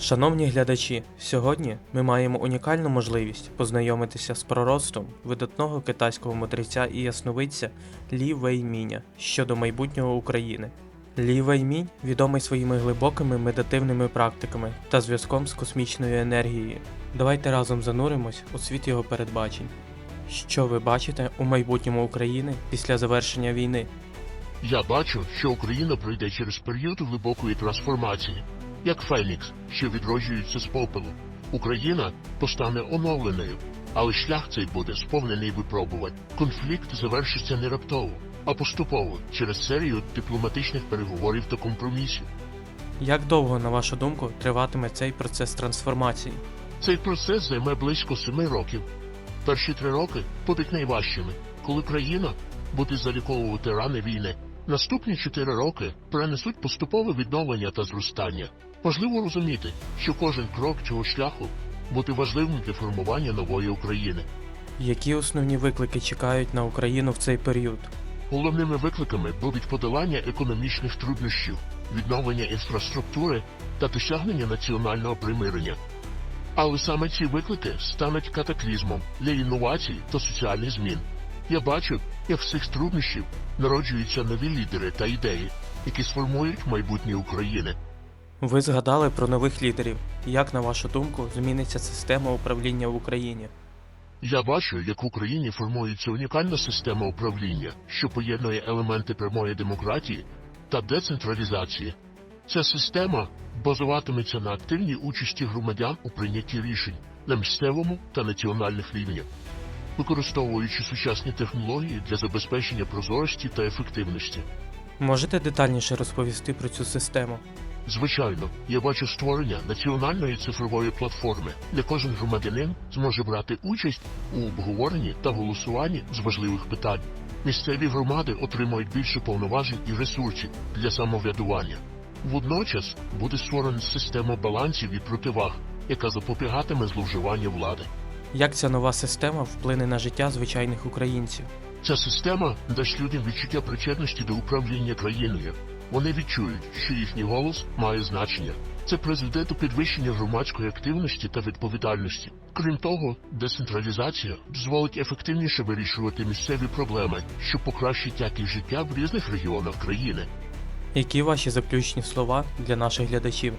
Шановні глядачі, сьогодні ми маємо унікальну можливість познайомитися з пророцтвом видатного китайського мудреця і ясновидця Лі Вейміня щодо майбутнього України. Лі Веймінь відомий своїми глибокими медитивними практиками та зв'язком з космічною енергією. Давайте разом зануримось у світ його передбачень. Що ви бачите у майбутньому України після завершення війни? Я бачу, що Україна пройде через період глибокої трансформації, як Фенікс, що відроджується з попелу. Україна постане оновленою, але шлях цей буде сповнений випробувань. Конфлікт завершиться не раптово, а поступово через серію дипломатичних переговорів та компромісів. Як довго, на вашу думку, триватиме цей процес трансформації? Цей процес займе близько семи років. Перші три роки будуть найважчими, коли країна буде заліковувати рани війни. Наступні чотири роки принесуть поступове відновлення та зростання. Важливо розуміти, що кожен крок цього шляху буде важливим для формування нової України. Які основні виклики чекають на Україну в цей період? Головними викликами будуть подолання економічних труднощів, відновлення інфраструктури та досягнення національного примирення. Але саме ці виклики стануть катаклізмом для інновацій та соціальних змін. Я бачу, як з цих труднощів народжуються нові лідери та ідеї, які сформують майбутнє України. Ви згадали про нових лідерів. Як, на вашу думку, зміниться система управління в Україні? Я бачу, як в Україні формується унікальна система управління, що поєднує елементи прямої демократії та децентралізації. Ця система базуватиметься на активній участі громадян у прийнятті рішень на місцевому та національних рівнях, використовуючи сучасні технології для забезпечення прозорості та ефективності. Можете детальніше розповісти про цю систему? Звичайно, я бачу створення національної цифрової платформи, де кожен громадянин зможе брати участь у обговоренні та голосуванні з важливих питань. Місцеві громади отримають більше повноважень і ресурсів для самоврядування. Водночас буде створена система балансів і противаг, яка запобігатиме зловживанню влади. Як ця нова система вплине на життя звичайних українців? Ця система дасть людям відчуття причетності до управління країною. Вони відчують, що їхній голос має значення. Це призведе до підвищення громадської активності та відповідальності. Крім того, децентралізація дозволить ефективніше вирішувати місцеві проблеми, що покращить якість життя в різних регіонах країни. Які ваші заключні слова для наших глядачів?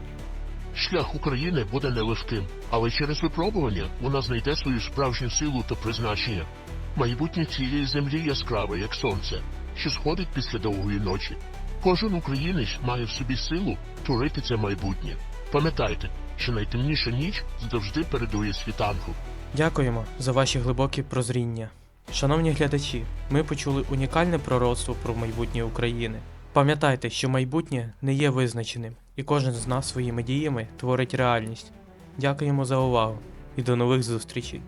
Шлях України буде нелегким, але через випробування вона знайде свою справжню силу та призначення. Майбутнє цієї землі яскраве, як сонце, що сходить після довгої ночі. Кожен українець має в собі силу творити це майбутнє. Пам'ятайте, що найтемніша ніч завжди передує світанку. Дякуємо за ваші глибокі прозріння. Шановні глядачі, ми почули унікальне пророцтво про майбутнє України. Пам'ятайте, що майбутнє не є визначеним, і кожен з нас своїми діями творить реальність. Дякуємо за увагу і до нових зустрічей!